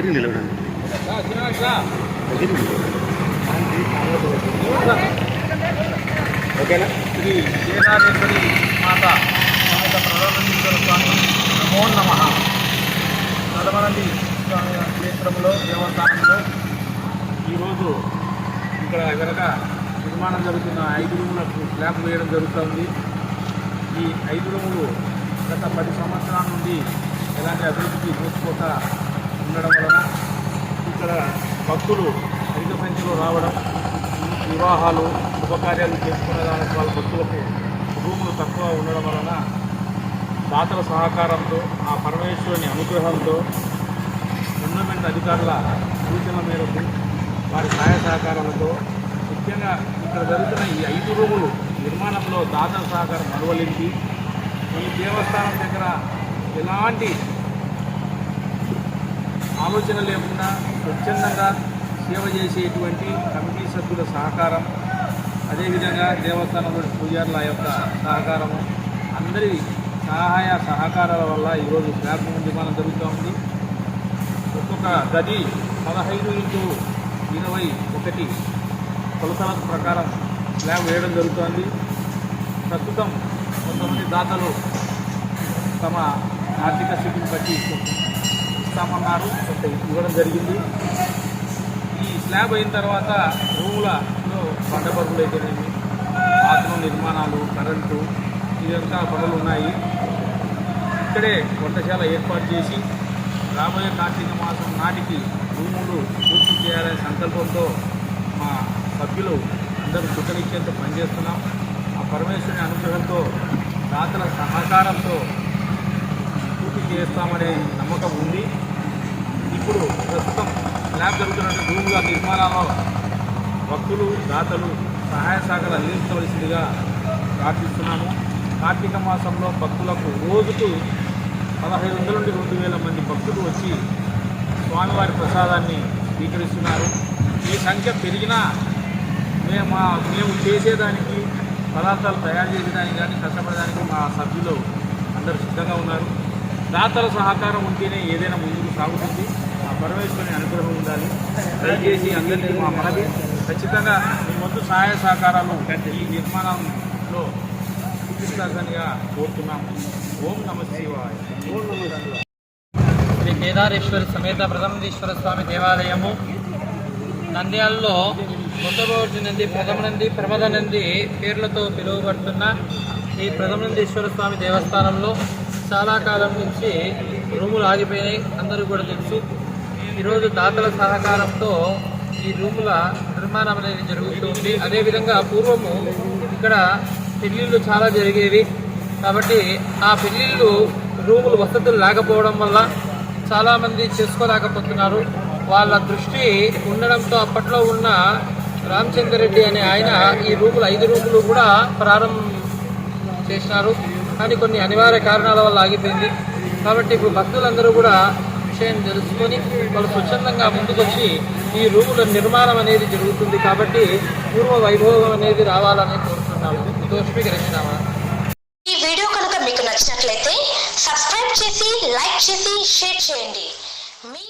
దగ్గర నిలవడానికి దగ్గరికి ఓకేనా? శ్రీ కేదారేశ్వరి మాత సమేత ప్రధానేశ్వర స్వామి నమో నమ. స్వామి క్షేత్రంలో దేవస్థానంలో ఈరోజు ఇక్కడ వెనక నిర్మాణం జరుగుతున్న ఐదు రూములకు స్లాబ్ వేయడం జరుగుతుంది. ఈ ఐదు రూములు గత పది సంవత్సరాల నుండి ఎలాంటి అభివృద్ధికి నోచుకోక ఉండడం వలన ఇక్కడ భక్తులు అధిక సంఖ్యలో రావడం వివాహాలు శుభకార్యాలు చేసుకునే దానికి వాళ్ళ భక్తులకు రూములు తక్కువ ఉండడం వలన దాతల సహకారంతో ఆ పరమేశ్వరుని అనుగ్రహంతో గవర్నమెంట్ అధికారుల సూచనల మేరకు వారి సహాయ సహకారాలతో ముఖ్యంగా ఇక్కడ జరుగుతున్న ఈ ఐదు రూములు నిర్మాణంలో దాతల సహకారం మరువలింది ఈ దేవస్థానం దగ్గర ఎలాంటి ఆలోచన లేకుండా స్వచ్ఛందంగా సేవ చేసేటువంటి కమిటీ సభ్యుల సహకారం అదేవిధంగా దేవస్థానంలో పూజారుల యొక్క సహకారము అందరి సహాయ సహకారాల వల్ల ఈరోజు స్లాబ్ నిర్మాణం జరుగుతూ ఉంది ఒక్కొక్క గది పదహైదు ఇంటూ ఇరవై ఒకటి కొలతల ప్రకారం స్లాబ్ వేయడం జరుగుతోంది. ప్రస్తుతం కొంతమంది దాతలు తమ ఆర్థిక స్థితిని బట్టి ఇస్తామన్నారు ఇవ్వడం జరిగింది. ఈ స్లాబ్ అయిన తర్వాత రూములలో పంట పరుగులు అయితేనేమి బాత్రూమ్ నిర్మాణాలు కరెంటు ఇదంతా పనులు ఉన్నాయి. ఇక్కడే వంటశాల ఏర్పాటు చేసి రాబోయే కార్తీక మాసం నాటికి రూములు పూర్తి చేయాలనే సంకల్పంతో మా సభ్యులు అందరూ కృతనిశ్చయంతో పనిచేస్తున్నాం. ఆ పరమేశ్వరుని అనుగ్రహంతో దాతల సహకారంతో చేస్తామనే నమ్మకం ఉంది. ఇప్పుడు ప్రస్తుతం ల్యాబ్ జరుగుతున్న భూముల నిర్మాణాల్లో భక్తులు దాతలు సహాయ శాఖలు అందించవలసిందిగా ప్రార్థిస్తున్నాము. కార్తీక మాసంలో భక్తులకు రోజుకు పదహైదు వందల నుండి రెండు వేల మంది భక్తులు వచ్చి స్వామివారి ప్రసాదాన్ని స్వీకరిస్తున్నారు. ఈ సంఖ్య పెరిగినా మేము మేము చేసేదానికి పదార్థాలు తయారు చేసేదానికి కానీ కష్టపడడానికి మా సభ్యులు అందరూ సిద్ధంగా ఉన్నారు. దాతల సహకారం ఉంటేనే ఏదైనా ముందుకు సాగుతుంది. ఆ పరమేశ్వరుని అనుగ్రహం ఉండాలి. దయచేసి అందరికీ మా మనవి. ఖచ్చితంగా మీ వంతు సహాయ సహకారాలు ఈ నిర్మాణంలో చూపిస్తారనిగా కోరుతున్నాము. ఓం నమ శివాయ. ఓం నమ శ్రీ కేదారేశ్వర సమేత ప్రథమదీశ్వర స్వామి దేవాలయము. నంద్యాలలో కొత్తబోర్జు నంది ప్రథమ నంది ప్రమద నంది పేర్లతో పిలువబడుతున్న ఈ ప్రథమనందీశ్వర స్వామి దేవస్థానంలో చాలా కాలం నుంచి రూములు ఆగిపోయినాయి అందరూ కూడా తెలుసు. ఈరోజు దాతల సహకారంతో ఈ రూముల నిర్మాణం అనేది జరుగుతుంది అదేవిధంగా పూర్వము ఇక్కడ పెళ్ళిళ్ళు చాలా జరిగేవి. కాబట్టి ఆ పెళ్ళిళ్ళు రూములు వసతులు లేకపోవడం వల్ల చాలామంది చేసుకోలేకపోతున్నారు. వాళ్ళ దృష్టి ఉండడంతో అప్పట్లో ఉన్న రామచంద్ర రెడ్డి అనే ఆయన ఈ రూములు ఐదు రూములు కూడా ప్రారంభం చేసినారు. కానీ కొన్ని అనివార్య కారణాల వల్ల ఆగిపోయింది. కాబట్టి ఇప్పుడు భక్తులందరూ కూడా విషయం తెలుసుకొని వాళ్ళు స్వచ్ఛందంగా ముందుకొచ్చి ఈ రూముల నిర్మాణం అనేది జరుగుతుంది కాబట్టి పూర్వ వైభవం అనేది రావాలని కోరుతున్నాము. దోషమీకరించినామా ఈ వీడియో కనుక మీకు నచ్చినట్లయితే సబ్స్క్రైబ్ చేసి లైక్ చేసి షేర్ చేయండి. మీ